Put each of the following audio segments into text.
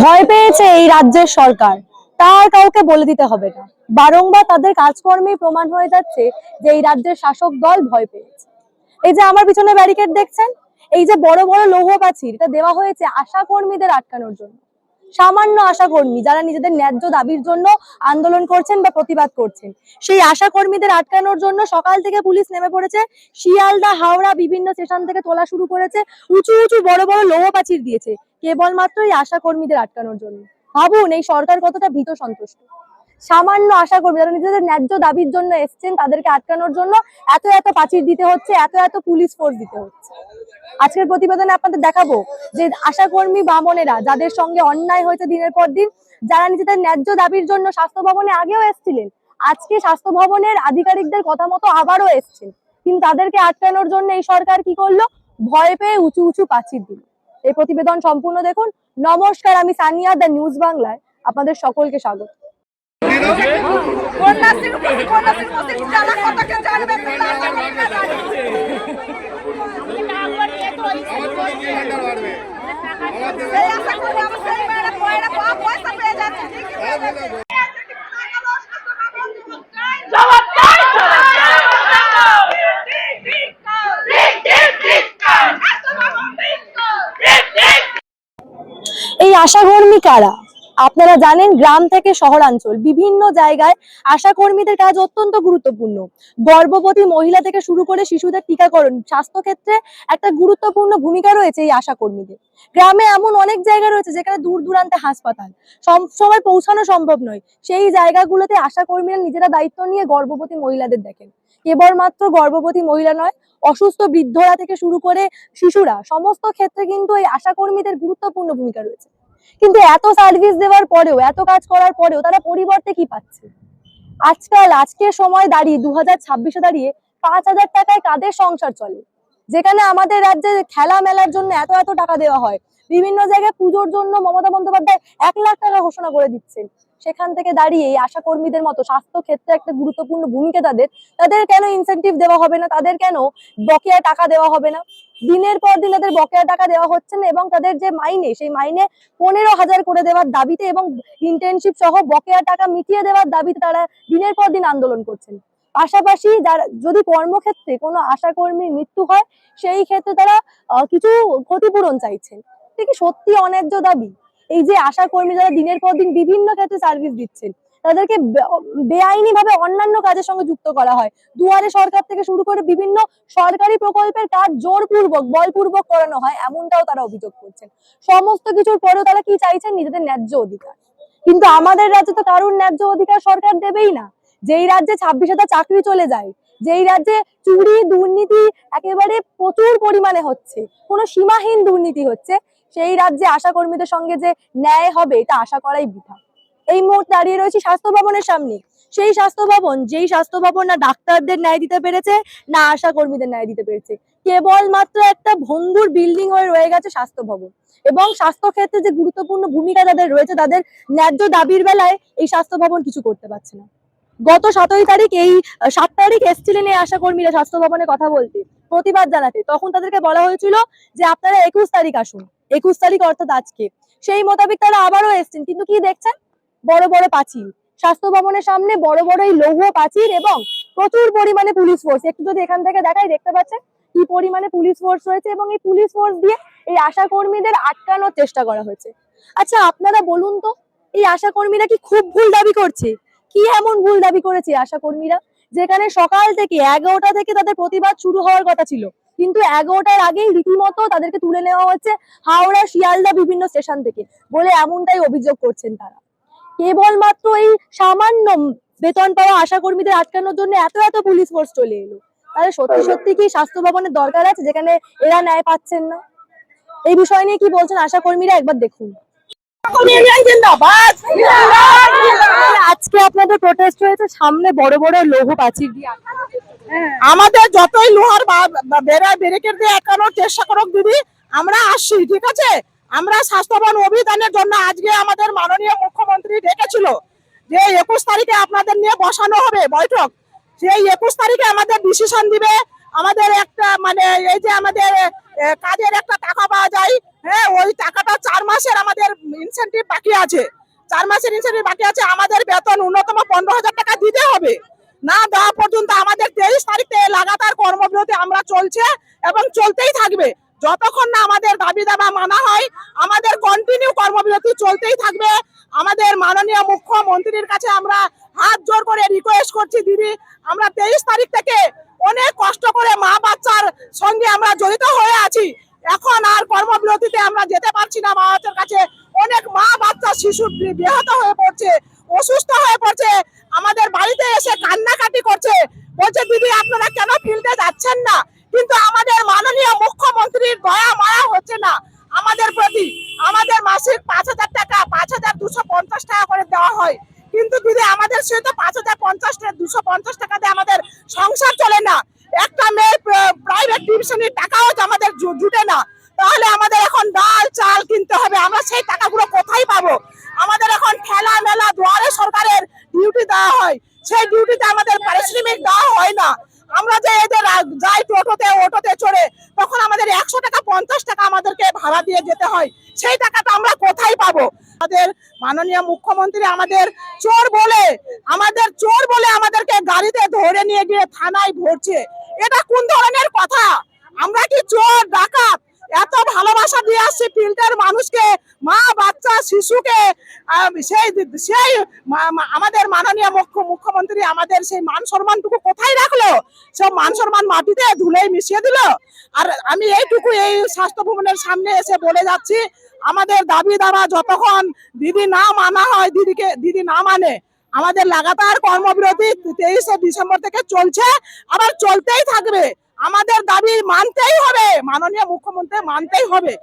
ভয় পেয়েছে এই রাজ্যের সরকার। তা আর কাউকে বলে দিতে হবে না। বারংবার তাদের কাজকর্মে প্রমাণ হয়ে যাচ্ছে যে এই রাজ্যের শাসক দল ভয় পেয়েছে। এই যে আমার পিছনে ব্যারিকেড দেখছেন? এই যে বড় বড় লৌহ প্রাচীর এটা দেওয়া হয়েছে আশা কর্মীদের আটকানোর জন্য। সামান্য আশা কর্মী যারা নিজেদের ন্যায্য দাবির জন্য আন্দোলন করছেন বা প্রতিবাদ করছেন। সেই আশা কর্মীদের আটকানোর জন্য সকাল থেকে পুলিশ নেমে পড়েছে। শিয়ালদা, হাওড়া বিভিন্ন স্টেশন থেকে তোলা শুরু করেছে। উঁচু উঁচু, বড় বড় লৌহ প্রাচীর দিয়েছে। কেবলমাত্র এই আশা কর্মীদের আটকানোর জন্য। ভাবুন, এই সরকার কতটা ভীত সন্তুষ্ট। সামান্য আশা কর্মী যারা নিজেদের ন্যায্য দাবির জন্য এসছেন, তাদেরকে আটকানোর জন্য এত এত প্রাচীর দিতে হচ্ছে, এত এত পুলিশ ফোর্স দিতে হচ্ছে। আজকের প্রতিবেদনে আপনাদের দেখাবো যে আশাকর্মী বামনেরা যাদের সঙ্গে অন্যায় হয়েছে দিনের পর দিন যারা নিজেদের ন্যায্য দাবির জন্য স্বাস্থ্য ভবনে আগেও এসেছিলেন আজকে স্বাস্থ্য ভবনের আধিকারিকদের কথা মতো আবারও এসছেন কিন্তু তাদেরকে আটকানোর জন্য এই সরকার কি করল ভয় পেয়ে উঁচু উঁচু প্রাচীর দিল এই প্রতিবেদন সম্পূর্ণ দেখুন নমস্কার আমি সানিয়া দ্য নিউজ বাংলায় আপনাদের সকলকে স্বাগত কন্যাশ্রী কন্যাশ্রী যারা কথাকে জানবে আশা করে আমার সেই মেয়েরা পয়রা পয়সা পেয়ে যাচ্ছে, ঠিকই পেয়ে যাচ্ছে এই আশাকর্মী কারা? আপনারা জানেন গ্রাম থেকে শহরাঞ্চল, বিভিন্ন জায়গায় আশা কর্মীদের কাজ অত্যন্ত গুরুত্বপূর্ণ। গর্ভবতী মহিলা থেকে শুরু করে শিশুদের টিকাকরণ স্বাস্থ্য ক্ষেত্রে একটা গুরুত্বপূর্ণ ভূমিকা রয়েছে এই আশাকর্মীদের। গ্রামে এমন অনেক জায়গা রয়েছে যেখানে দূর দূরান্তে হাসপাতাল। সবসময় পৌঁছানো সম্ভব নয়। সেই জায়গাগুলোতে আশাকর্মীরা নিজেরা দায়িত্ব নিয়ে গর্ভবতী মহিলাদের দেখেন। কেবলমাত্র গর্ভবতী মহিলা নয়, অসুস্থ বৃদ্ধরা থেকে শুরু করে শিশুরা, সমস্ত ক্ষেত্রে কিন্তু এই আশাকর্মীদের গুরুত্বপূর্ণ ভূমিকা রয়েছে। কিন্তু এত সার্ভিস দেওয়ার পরেও, এত কাজ করার পরেও তারা পরিবর্তে কি পাচ্ছে? আজকাল, আজকের সময় দাঁড়িয়ে দু হাজার ছাব্বিশে দাঁড়িয়ে পাঁচ হাজার টাকায় কাদের সংসার চলে? যেখানে আমাদের রাজ্যে খেলা মেলার জন্য এত এত টাকা দেওয়া হয়। বিভিন্ন জায়গায় পুজোর জন্য মমতা বন্দ্যোপাধ্যায় এক লাখ টাকা ঘোষণা করে দিচ্ছেন। সেখান থেকে দাঁড়িয়ে আশা কর্মীদের মতো স্বাস্থ্য ক্ষেত্রে একটা গুরুত্বপূর্ণ ভূমিকা তাদের তাদের কেন ইনসেনটিভ দেওয়া হবে না? তাদের কেন বকেয়া টাকা দেওয়া হবে না? দিনের পর দিন তাদের বকেয়া টাকা দেওয়া হচ্ছে না এবং তাদের যে মাইনে, সেই মাইনে পনেরো হাজার করে দেওয়ার দাবিতে এবং ইন্টার্নশিপ সহ বকেয়া টাকা মিটিয়ে দেওয়ার দাবিতে তারা দিনের পর দিন আন্দোলন করছেন। পাশাপাশি যারা, যদি কর্মক্ষেত্রে কোনো আশাকর্মীর মৃত্যু হয়, সেই ক্ষেত্রে তারা কিছু ক্ষতিপূরণ চাইছেন। এটা সত্যি অন্যায্য দাবি? এই যে আশা কর্মী যারা দিনের পর দিন বিভিন্ন ক্ষেত্রে সার্ভিস দিচ্ছেন তাদেরকে বেআইনি ভাবে অন্যান্য কাজের সঙ্গে যুক্ত করা হয়। দুয়ারে সরকার থেকে শুরু করে বিভিন্ন সরকারি প্রকল্পের কাজ জোরপূর্বক, বলপূর্বক করানো হয়, এমনটাও তারা অভিযোগ করছেন। সমস্ত কিছুর পরেও তারা কি চাইছেন? নিজেদের ন্যায্য অধিকার। কিন্তু আমাদের রাজ্যে তো কারুর ন্যায্য অধিকার সরকার দেবেই না। যেই রাজ্যে ছাব্বিশ হাজার চাকরি চলে যায়, যেই রাজ্যে চুরি, দুর্নীতি একেবারে প্রচুর পরিমাণে হচ্ছে, কোনো সীমাহীন দুর্নীতি হচ্ছে, সেই রাজ্যে আশা কর্মীদের সঙ্গে যে ন্যায় হবে, এটা আশা করাই বৃথা। এই মুহূর্তে দাঁড়িয়ে রয়েছি স্বাস্থ্য ভবনের সামনে। সেই স্বাস্থ্য ভবন যেই স্বাস্থ্য ভবন না ডাক্তারদের ন্যায় দিতে পেরেছে, না আশা কর্মীদের ন্যায় দিতে পেরেছে। কেবলমাত্র একটা ভঙ্গুর বিল্ডিং হয়ে রয়ে গেছে স্বাস্থ্য ভবন এবং স্বাস্থ্য ক্ষেত্রে যে গুরুত্বপূর্ণ ভূমিকা তাদের রয়েছে, তাদের ন্যায্য দাবির বেলায় এই স্বাস্থ্য ভবন কিছু করতে পারছে না। গত সতেরোই তারিখ, এই সাত তারিখ এসছিলেন এই আশা কর্মীরা স্বাস্থ্য ভবনে কথা বলতে, প্রতিবাদ জানাতে। তখন তাদেরকে বলা হয়েছিল যে, আপনারা একুশ তারিখ আসুন। একুশ তারিখ অর্থাৎ আজকে। সেই মোতাবেক তারা আবারও এসছেন। কিন্তু কি দেখছেন? বড় বড় পাঁচিল। স্বাস্থ্য ভবনের সামনে বড় বড় এই লৌহ পাঁচিল এবং প্রচুর পরিমাণে পুলিশ ফোর্স একটু যদি এখান থেকে দেখাই, দেখতে পাচ্ছেন কি পরিমাণে পুলিশ ফোর্স রয়েছে এবং এই পুলিশ ফোর্স দিয়ে এই আশা কর্মীদের আটকানোর চেষ্টা করা হয়েছে। আচ্ছা আপনারা বলুন তো, এই আশা কর্মীরা কি খুব ভুল দাবি করছে? কি এমন ভুল দাবি করেছে আশা কর্মীরা? যেখানে সকাল থেকে এগারোটা থেকে তাদের প্রতিবাদ শুরু হওয়ার কথা ছিল। কিন্তু এগারোটার আগেই রীতিমতো তাদেরকে তুলে নেওয়া হচ্ছে হাওড়া, শিয়ালদা বিভিন্ন স্টেশন থেকে বলে এমনটাই অভিযোগ করছেন তারা। কেবলমাত্র এই সামান্য বেতন পাওয়া আশা কর্মীদের আটকানোর জন্য এত এত পুলিশ ফোর্স চলে এলো। তাহলে সত্যি সত্যি কি স্বাস্থ্য ভবনের দরকার আছে যেখানে এরা ন্যায় পাচ্ছেন না? এই বিষয় নিয়ে কি বলছেন আশা কর্মীরা একবার দেখুন। আজকে আপনাদের প্রোটেস্ট হয়েছে সামনে বড় বড় লৌহ প্রাচীর দিয়ে আমাদের যতই লোহার বেড়ায় ব্যারিকেড দিয়ে একানোর চেষ্টা করুক দিদি আমরা আসছি ঠিক আছে? আমরা স্বাস্থ্যবান অভিযানের জন্য আজকে আমাদের মাননীয় মুখ্যমন্ত্রী ডেকেছিল যে একুশ তারিখে আপনাদের নিয়ে বসানো হবে বৈঠক। সেই একুশ তারিখে আমাদের ডিসিশন দিবে। আমাদের একটা মানে এই যে আমাদের কাজের একটা টাকা পাওয়া যায়। হ্যাঁ ওই টাকাটা চার মাসের আমাদের ইনসেন্টিভ বাকি আছে। চার মাসের ইনসেন্টিভ বাকি আছে। আমাদের বেতন ন্যূনতম পনেরো হাজার টাকা দিতে হবে। না দেওয়া পর্যন্ত আমাদের তেইশ তারিখ লাগাতার কর্মবিরতি আমরা চলছে এবং চলতেই থাকবে। যতক্ষণ না আমাদের দাবি দাবা মানা হয়, আমাদের কন্টিনিউ কর্মবিরতি চলতেই থাকবে। আমাদের মাননীয় মুখ্যমন্ত্রীর কাছে আমরা হাত জোর করে রিকোয়েস্ট করছি, দিদি, আমরা তেইশ তারিখ থেকে অনেক কষ্ট করে মা বাচ্চার সঙ্গে আমরা জড়িত হয়ে আছি। এখন আর কর্মবিরতিতে আমরা যেতে পারছি না মা বাচ্চার কাছে। অনেক মা বাচ্চা শিশু বি- ব্যাহত হয়ে পড়ছে, অসুস্থ হয়ে পড়ছে। আমাদের বাড়িতে এসে কান্নাকাটি করছে। বলছে, দিদি, আপনারা কেন ফিল্ডে যাচ্ছেন না? কিন্তু আমাদের মাননীয় মুখ্যমন্ত্রীর দয়া মায়া হচ্ছে না। আমাদের প্রতি আমাদের মাসিক পাঁচ হাজার টাকা, পাঁচ হাজার দুশো পঞ্চাশ টাকা করে দেওয়া হয়। কিন্তু দিদি, আমাদের সে তো পাঁচ হাজার পঞ্চাশ দুশো পঞ্চাশ টাকা দিয়ে আমাদের সংসার চলে না। একটা মেয়ে প্রাইভেট টিউশনের টাকাও আমাদের জুটে না। তাহলে আমাদের এখন ডাল, চাল কিনতে হবে। আমরা সেই টাকাগুলো কোথায় পাবো? আমাদের এখন ঠেলা মেলা, দুয়ারে সরকারের ডিউটি দেওয়া হয়। সেই ডিউটিতে আমাদের পারিশ্রমিক দেওয়া হয় না। আমরা যে এদের যাই টোটোতে অটোতে চড়ে, তখন আমাদের একশো টাকা, পঞ্চাশ টাকা আমাদেরকে ভাড়া দিয়ে যেতে হয়। সেই টাকাটা আমরা কোথায় পাবো? আমাদের মাননীয় মুখ্যমন্ত্রী আমাদের চোর বলে, আমাদের চোর বলে আমাদেরকে গাড়িতে ধরে নিয়ে গিয়ে থানায় ভরছে। এটা কোন ধরনের কথা? আমরা কি চোর, ডাকাত? এত ভালোবাসা দিয়ে আসছি ফিল্ডের মানুষকে, মা, বাচ্চা, শিশুকে সেই সেই আমাদের মাননীয় মুখ্য, মুখ্যমন্ত্রী আমাদের সেই মান সম্মানটুকু কোথায় রাখল? সব মান সম্মান মাটিতে ধুলে মিশিয়ে দিল। আর আমি এইটুকু এই স্বাস্থ্য ভবনের সামনে এসে বলে যাচ্ছি, আমাদের দাবি দাবা যতক্ষণ দিদি না মানা হয়, দিদিকে, দিদি না মানে আমাদের লাগাতার কর্মবিরতি তেইশে ডিসেম্বর থেকে চলছে, আবার চলতেই থাকবে। আমাদের দাবি মানতেই হবে। মাননীয় মুখ্যমন্ত্রী মানতেই হবে।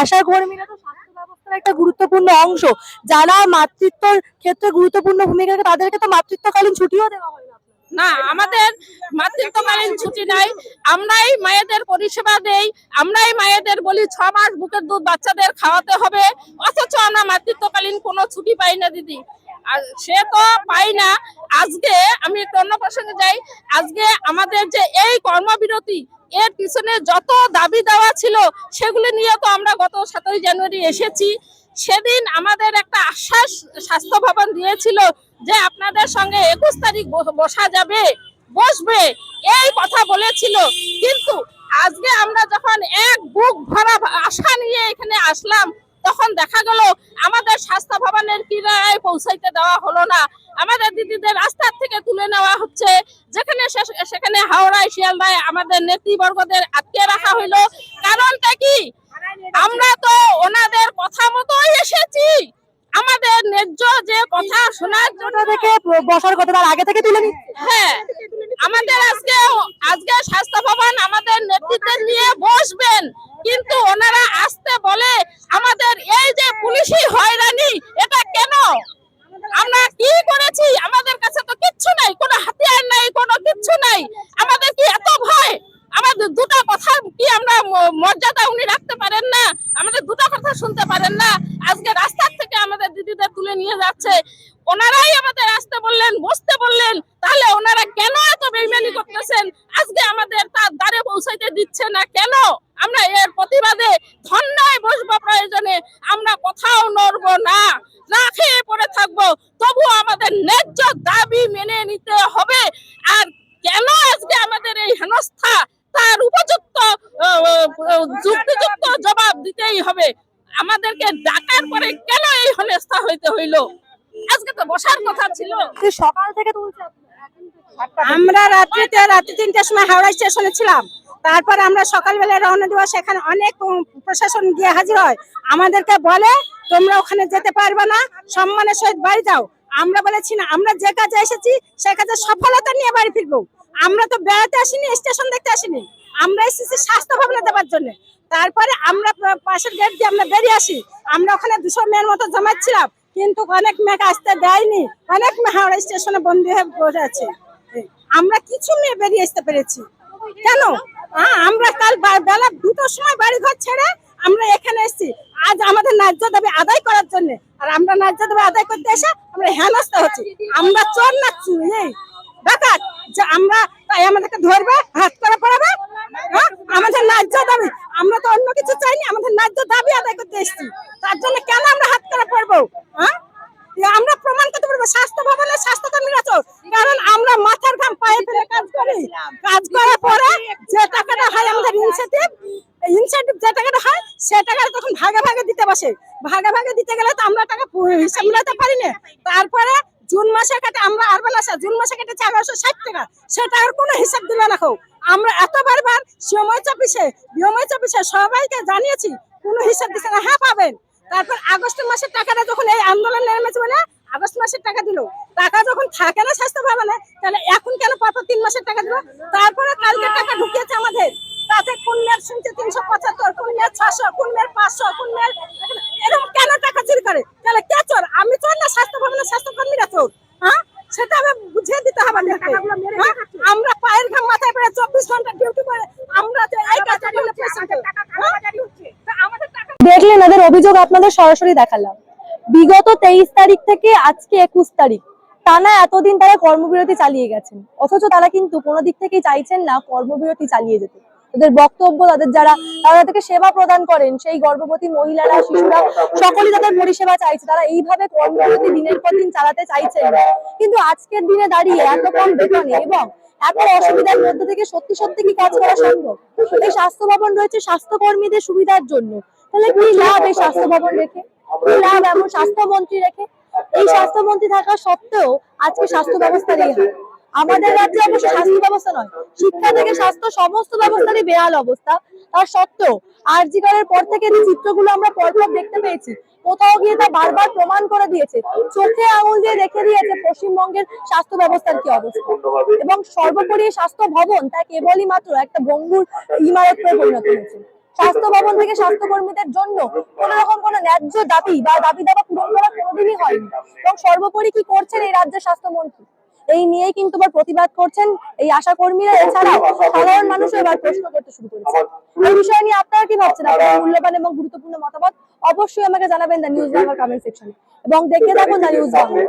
আশা কর্মীরা তো স্বাস্থ্য ব্যবস্থার একটা গুরুত্বপূর্ণ অংশ। যারা মাতৃত্বর ক্ষেত্রে গুরুত্বপূর্ণ ভূমিকা রাখে তাদেরকে তো মাতৃত্বকালীন ছুটিও দেওয়া হয় না। না আমাদের মাতৃত্বকালীন ছুটি নাই। আমরাই মায়েদের পরিষেবা দেই। আমরাই মায়েদের বলি ছ মাস বুকের দুধ বাচ্চাদের খাওয়াতে হবে। অথচ আমরা মাতৃত্বকালীন কোনো ছুটি পাই না দিদি। আর সে তো পাই না। আজকে আমি একটু অন্য প্রসঙ্গে যাই। আজকে আমাদের যে এই কর্মবিরতি, এর পিছনে যত দাবি দেওয়া ছিল, সেগুলি নিয়ে তো আমরা গত সাতই জানুয়ারি এসেছি। সেদিন আমাদের একটা আশ্বাস স্বাস্থ্য ভবন দিয়েছিল যে আপনাদের সঙ্গে একুশ তারিখ বসা যাবে, বসবে, এই কথা বলেছিল। কিন্তু আজকে আমরা যখন এক বুক ভরা আশা নিয়ে এখানে আসলাম, তখন দেখা গেল আমাদের স্বাস্থ্য ভবনের কিনারায় পৌঁছাইতে দেওয়া হলো না। আমাদের দিদিদের রাস্তার থেকে তুলে নেওয়া হচ্ছে। যেখানে সেখানে হাওড়ায় শিয়ালদায় আমাদের নেতৃবর্গদের আটকে রাখা হইল কারণটা কি? আমরা তো ওনাদের কথা মতোই এসেছি। আমাদের ন্যায্য যে কথা শোনার জন্য থেকে বসার কথা তার আগে থেকে তুলে হ্যাঁ আমাদের আজকে আজকে স্বাস্থ্য ভবন আমাদের নেতৃত্বের নিয়ে বসবেন। কিন্তু ওনারা আসতে বলে আমাদের এই যে পুলিশি হয়রানি এটা কেন? আমরা কি করেছি? আমাদের কাছে তো কিচ্ছু নাই, কোনো হাতিয়ার নাই, কোনো কিচ্ছু নাই। আমাদের কি এত ভয়? আমাদের দুটো কথা কি আমরা মর্যাদা উনি রাখতে পারেন না? আমাদের দুটো কথা শুনতে পারেন না? আজকে রাস্তার থেকে আমাদের দিদিদের তুলে নিয়ে যাচ্ছে। ওনারাই আমাদের আসতে বললেন, বসতে বললেন, তাহলে ওনারা কেন এত বেইমানি করতেছেন? আজকে আমাদের তার দ্বারে পৌঁছাইতে দিচ্ছে না কেন? আমরা এর প্রতিবাদে ধন্যায় বসবো প্রয়োজনে, আমরা কোথাও নড়বো না না খেয়ে পড়ে থাকব। তবু আমাদের ন্যায্য দাবি মেনে নিতে হবে। আর কেন আজকে আমাদের এই হেনস্থা? তার উপযুক্ত যুক্তিযুক্ত জবাব দিতেই হবে। আমাদেরকে ডাকার পরে কেন এই হেনস্থা হইতে হইল আজকে তো বসার কথা সকাল থেকে আমরা রাত্রিতে রাত্রি তিনটার সময় হাওড়া স্টেশনে ছিলাম। তারপর আমরা সকালবেলা রওনা দেওয়া, সেখানে অনেক প্রশাসন গিয়ে হাজির হয়। আমাদেরকে বলে, তোমরা ওখানে যেতে পারবে না, সম্মানের সহিত বাড়ি যাও। আমরা বলেছি, না, আমরা যে কাজে এসেছি, সে কাজে সফলতা নিয়ে বাড়ি ফিরবো। আমরা তো বেড়াতে আসিনি, স্টেশন দেখতে আসিনি। আমরা এসেছি স্বাস্থ্য ভবনে দেওয়ার জন্য। তারপরে আমরা পাশের গেট দিয়ে আমরা বেরিয়ে আসি। আমরা ওখানে দুশো মেয়ের মতো জমাচ্ছিলাম কিন্তু অনেক মেয়েকে আসতে দেয়নি। অনেক হাওড়া স্টেশনে বন্দী হয়ে বসে আছে। আমরা কিছু মেয়ে বেরিয়ে আসতে পেরেছি। কেন? আমরা কাল বেলা দুটোর সময় বাড়ি ঘর ছেড়ে আমরা এখানে এসেছি। আজ আমাদের ন্যায্য দাবি আদায় করার জন্য। আর আমরা ন্যায্য দাবি আদায় করতে এসে আমরা হেনস্থা হচ্ছি। আমরা চোর না চুর, ডাকাত যে আমরা আমাদেরকে ধরবে হাত করে পড়াবে? হ্যাঁ? আমাদের ন্যায্য দাবি। আমরা তো অন্য কিছু চাইনি আমাদের ন্যায্য দাবি আদায় করতে এসেছি। তার জন্য কেন আমরা হাত করে পড়ব? হ্যাঁ? আমরা প্রমাণ করতে পারব স্বাস্থ্য ভবনের স্বাস্থ্যকর্মীরা তো কারণ আমরা মাথার ঘাম পায়ে ফেলে কাজ করি। কাজ করার পরে যে টাকাটা হয় আমাদের ইনসেন্টিভ ইনসেন্টিভ যে টাকাটা হয় সে টাকাটা তখন ভাগে ভাগে দিতে বসে। ভাগে ভাগে দিতে গেলে তো আমরা টাকা হিসাব মিলাতে পারি না। তারপরে জুন মাসে কাটে আমরা আরবান আসা জুন মাসে কেটে এগারোশো ষাট টাকা। সেটা আর কোনো হিসাব দিল না কেউ। আমরা এতবার বার সময় চাপিসে বিয়ময় চাপিসে সবাইকে জানিয়েছি, কোনো হিসাব দিচ্ছে না। হ্যাঁ পাবেন। তারপর আগস্ট মাসের টাকাটা যখন এই আন্দোলন নেমেছে বলে আগস্ট মাসের টাকা দিল। টাকা যখন থাকে না স্বাস্থ্য ভবনে তাহলে এখন কেন পরপর তিন মাসের টাকা দিল? তারপরে কালকে টাকা ঢুকিয়েছে আমাদের। তাতে শুনছে তিনশো পঁচাত্তর ছশো পাঁচশো এরকম কেন টাকা চুরি করে? তাহলে কে চোর? আমি চোর না স্বাস্থ্য ভবনের স্বাস্থ্যকর্মীরা চোর হ্যাঁ? সেটা আমি বুঝিয়ে দিতে হবে আমাদেরকে। হ্যাঁ? আমরা পায়ের ঘাম মাথায় চব্বিশ ঘণ্টা ডিউটি করে আমরা যে এই হ্যাঁ? আমাদের টাকা দেখলেন এদের অভিযোগ আপনাদের সরাসরি দেখালাম। বিগত তেইশ তারিখ থেকে আজকে একুশ তারিখ টানা এতদিন তারা কর্মবিরতি চালিয়ে গেছেন। অথচ তারা কিন্তু কোনো দিক থেকেই চাইছেন না কর্মবিরতি চালিয়ে যেতে। তাদের বক্তব্য, তাদের যারা, তারা তাদেরকে সেবা প্রদান করেন, সেই গর্ভবতী মহিলারা, শিশুরা, সকলেই তাদের পরিষেবা চাইছে। তারা এইভাবে কর্মবিরতি দিনের পর দিন চালাতে চাইছেন কিন্তু আজকের দিনে দাঁড়িয়ে এত কম বেতনে এবং এত অসুবিধার মধ্যে থেকে সত্যি সত্যি কি কাজ করা সম্ভব? এই স্বাস্থ্য ভবন রয়েছে স্বাস্থ্যকর্মীদের সুবিধার জন্য। তাহলে কি লাভ এই স্বাস্থ্য ভবন রেখে? কি লাভ এমন স্বাস্থ্যমন্ত্রী রেখে? এই স্বাস্থ্যমন্ত্রী থাকা সত্ত্বেও আজকে স্বাস্থ্য ব্যবস্থার এই। আমাদের রাজ্যে অবশ্য স্বাস্থ্য ব্যবস্থা নয়। শিক্ষা থেকে স্বাস্থ্য সমস্ত ব্যবস্থারই বেহাল অবস্থা। তার সত্ত্বেও আরজিকারের পর থেকে যে চিত্রগুলো আমরা পরপর দেখতে পেয়েছি কোথাও গিয়ে তা বারবার প্রমাণ করে দিয়েছে। চোখে আঙুল দিয়ে দেখে দিয়েছে পশ্চিমবঙ্গের স্বাস্থ্য ব্যবস্থার কি অবস্থা। এবং সর্বোপরি স্বাস্থ্য ভবন তা কেবলই মাত্র একটা বঙ্গুর ইমারত পরিণত হয়েছে। স্বাস্থ্য ভবন থেকে স্বাস্থ্যকর্মীদের জন্য কোন রকম কোনো ন্যায্য দাবি বা দাবি দাবা পূরণ করা কোনোদিনই হয়নি। এবং সর্বোপরি কি করছেন এই রাজ্যের স্বাস্থ্যমন্ত্রী? এই নিয়েই কিন্তু এবার প্রতিবাদ করছেন এই আশা কর্মীরা। এছাড়াও সাধারণ মানুষও এবার প্রশ্ন করতে শুরু করেছে। এই বিষয় নিয়ে আপনারা কি ভাবছেন? আপনার মূল্যবান এবং গুরুত্বপূর্ণ মতামত অবশ্যই আমাকে জানাবেন দ্য নিউজ বাংলা কমেন্ট সেকশনে এবং দেখে থাকুন দ্য নিউজ বাংলা।